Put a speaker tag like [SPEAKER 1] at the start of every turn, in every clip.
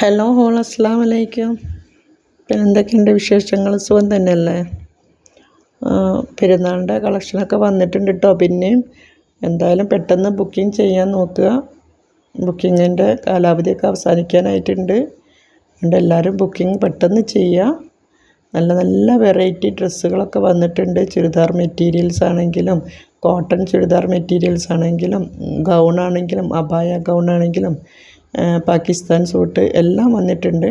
[SPEAKER 1] Hello whole അസ്സാം വലൈക്കും പിന്നെ എന്തൊക്കെയുണ്ട് വിശേഷങ്ങൾ? സുഖം തന്നെയല്ലേ? പെരുന്നാളിന്റെ കളക്ഷനൊക്കെ വന്നിട്ടുണ്ട് കേട്ടോ പിന്നെയും എന്തായാലും പെട്ടെന്ന് ബുക്കിംഗ് ചെയ്യാൻ നോക്കുക. ബുക്കിങ്ങിന്റെ കാലാവധിയൊക്കെ അവസാനിക്കാനായിട്ടുണ്ട്. അതുകൊണ്ട് എല്ലാവരും ബുക്കിംഗ് പെട്ടെന്ന് ചെയ്യുക. നല്ല നല്ല വെറൈറ്റി ഡ്രസ്സുകളൊക്കെ വന്നിട്ടുണ്ട്. ചുരിദാർ മെറ്റീരിയൽസ് ആണെങ്കിലും കോട്ടൺ ചുരിദാർ മെറ്റീരിയൽസ് ആണെങ്കിലും ഗൗൺ ആണെങ്കിലും അബായ ഗൗൺ ആണെങ്കിലും പാകിസ്ഥാൻ സൂട്ട് എല്ലാം വന്നിട്ടുണ്ട്.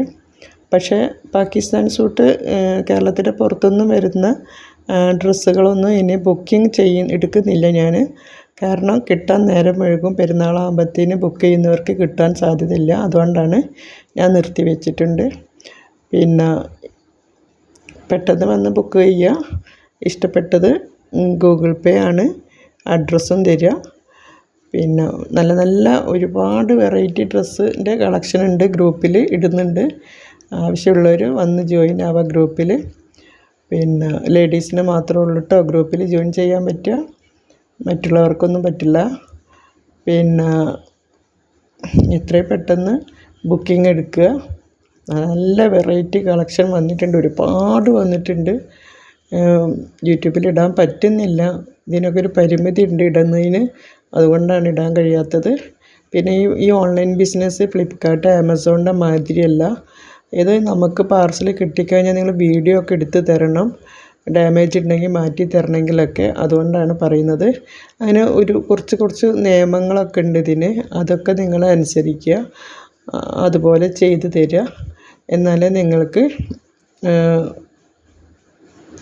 [SPEAKER 1] പക്ഷേ പാകിസ്ഥാൻ സൂട്ട് കേരളത്തിന്റെ പുറത്തുനിന്നും വരുന്ന ഡ്രസ്സുകളൊന്നും ഇനി ബുക്കിംഗ് ചെയ്യ എടുക്കുന്നില്ല ഞാൻ കാരണം കിട്ടാൻ നേരം വൈകും പെരുന്നാളാകുമ്പത്തേന് ബുക്ക് ചെയ്യുന്നവർക്ക് കിട്ടാൻ സാധ്യതയില്ല. അതുകൊണ്ടാണ് ഞാൻ നിർത്തി വെച്ചിട്ടുണ്ട്. പിന്നെ പെട്ടെന്ന് വന്ന് ബുക്ക് ചെയ്യുക. ഇഷ്ടപ്പെട്ടത് ഗൂഗിൾ പേ ആണ്. അഡ്രസ്സും തരിക. പിന്നെ നല്ല നല്ല ഒരുപാട് വെറൈറ്റി ഡ്രസ്സിന്റെ കളക്ഷൻ ഉണ്ട് ഗ്രൂപ്പിൽ ഇടുന്നുണ്ട്. ആവശ്യമുള്ളവർ വന്ന് ജോയിൻ ആവുക ഗ്രൂപ്പിൽ പിന്നെ ലേഡീസിന് മാത്രമേ ഉള്ളൂ കേട്ടോ ഗ്രൂപ്പിൽ ജോയിൻ ചെയ്യാൻ പറ്റുക. മറ്റുള്ളവർക്കൊന്നും പറ്റില്ല. പിന്നെ എത്രയും പെട്ടെന്ന് ബുക്കിംഗ് എടുക്കുക. നല്ല വെറൈറ്റി കളക്ഷൻ വന്നിട്ടുണ്ട്. ഒരുപാട് വന്നിട്ടുണ്ട്. യൂട്യൂബിൽ ഇടാൻ പറ്റുന്നില്ല. ഇതിനൊക്കെ ഒരു പരിമിതി ഉണ്ട് ഇടുന്നതിന്. അതുകൊണ്ടാണ് ഇടാൻ കഴിയാത്തത്. പിന്നെ ഈ ഈ ഓൺലൈൻ ബിസിനസ് ഫ്ലിപ്പ്കാർട്ട് ആമസോണിന്റെ മാതിരിയല്ല. ഇത് നമുക്ക് പാർസൽ കിട്ടിക്കഴിഞ്ഞാൽ നിങ്ങൾ വീഡിയോ ഒക്കെ എടുത്ത് തരണം. ഡാമേജ് ഉണ്ടെങ്കിൽ മാറ്റി തരണമെങ്കിലൊക്കെ അതുകൊണ്ടാണ് പറയുന്നത്. അതിന് ഒരു കുറച്ച് കുറച്ച് നിയമങ്ങളൊക്കെ ഉണ്ട് ഇതിന്. അതൊക്കെ നിങ്ങൾ അനുസരിക്കുക. അതുപോലെ ചെയ്ത് തരിക. എന്നാലേ നിങ്ങൾക്ക്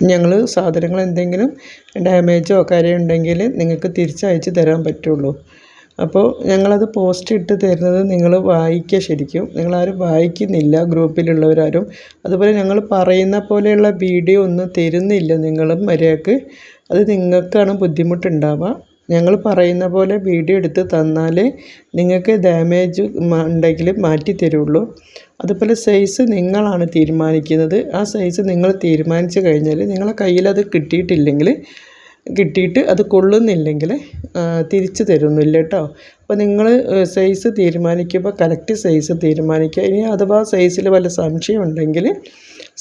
[SPEAKER 1] ഞങ്ങൾ സാധനങ്ങൾ എന്തെങ്കിലും ഡാമേജോ കാര്യം ഉണ്ടെങ്കിൽ നിങ്ങൾക്ക് തിരിച്ചയച്ച് തരാൻ പറ്റുള്ളൂ. അപ്പോൾ ഞങ്ങളത് പോസ്റ്റ് ഇട്ട് തരുന്നത് നിങ്ങൾ വായിക്കുക ശരിക്കും. നിങ്ങളാരും വായിക്കുന്നില്ല ഗ്രൂപ്പിലുള്ളവരാരും. അതുപോലെ ഞങ്ങൾ പറയുന്ന പോലെയുള്ള വീഡിയോ ഒന്നും തരുന്നില്ല നിങ്ങളും മര്യാദയ്ക്ക്. അത് നിങ്ങൾക്കാണ് ബുദ്ധിമുട്ടുണ്ടാവുക. ഞങ്ങൾ പറയുന്ന പോലെ വീഡിയോ എടുത്ത് തന്നാൽ നിങ്ങൾക്ക് ഡാമേജ് ഉണ്ടെങ്കിൽ മാറ്റി തരുള്ളൂ. അതുപോലെ സൈസ് നിങ്ങളാണ് തീരുമാനിക്കുന്നത്. ആ സൈസ് നിങ്ങൾ തീരുമാനിച്ചു കഴിഞ്ഞാൽ നിങ്ങളെ കയ്യിൽ അത് കിട്ടിയിട്ടില്ലെങ്കിൽ കിട്ടിയിട്ട് അത് കൊള്ളുന്നില്ലെങ്കിൽ തിരിച്ചു തരുന്നില്ല കേട്ടോ അപ്പോൾ നിങ്ങൾ സൈസ് തീരുമാനിക്കുമ്പോൾ കറക്റ്റ് സൈസ് തീരുമാനിക്കുക. ഇനി അഥവാ സൈസിൽ വല്ല സംശയം ഉണ്ടെങ്കിൽ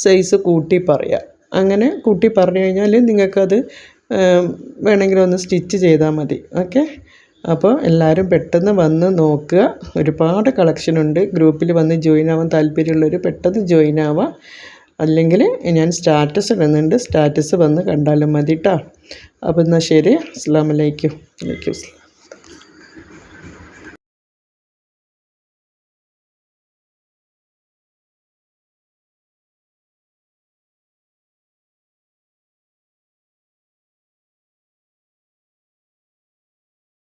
[SPEAKER 1] സൈസ് കൂട്ടി പറയുക അങ്ങനെ കൂട്ടി പറഞ്ഞു കഴിഞ്ഞാൽ നിങ്ങൾക്കത് വേണമെങ്കിൽ ഒന്ന് സ്റ്റിച്ച് ചെയ്താൽ മതി. ഓക്കെ? അപ്പോൾ എല്ലാവരും പെട്ടെന്ന് വന്ന് നോക്കുക. ഒരുപാട് കളക്ഷൻ ഉണ്ട്. ഗ്രൂപ്പിൽ വന്ന് ജോയിൻ ആവാൻ താല്പര്യമുള്ളവർ പെട്ടെന്ന് ജോയിൻ ആവാം. അല്ലെങ്കിൽ ഞാൻ സ്റ്റാറ്റസ് ഇടുന്നുണ്ട്. സ്റ്റാറ്റസ് വന്ന് കണ്ടാലും മതി കേട്ടോ അപ്പോൾ എന്നാൽ ശരി. അസ്സാം വലൈക്കും വലൈക്കും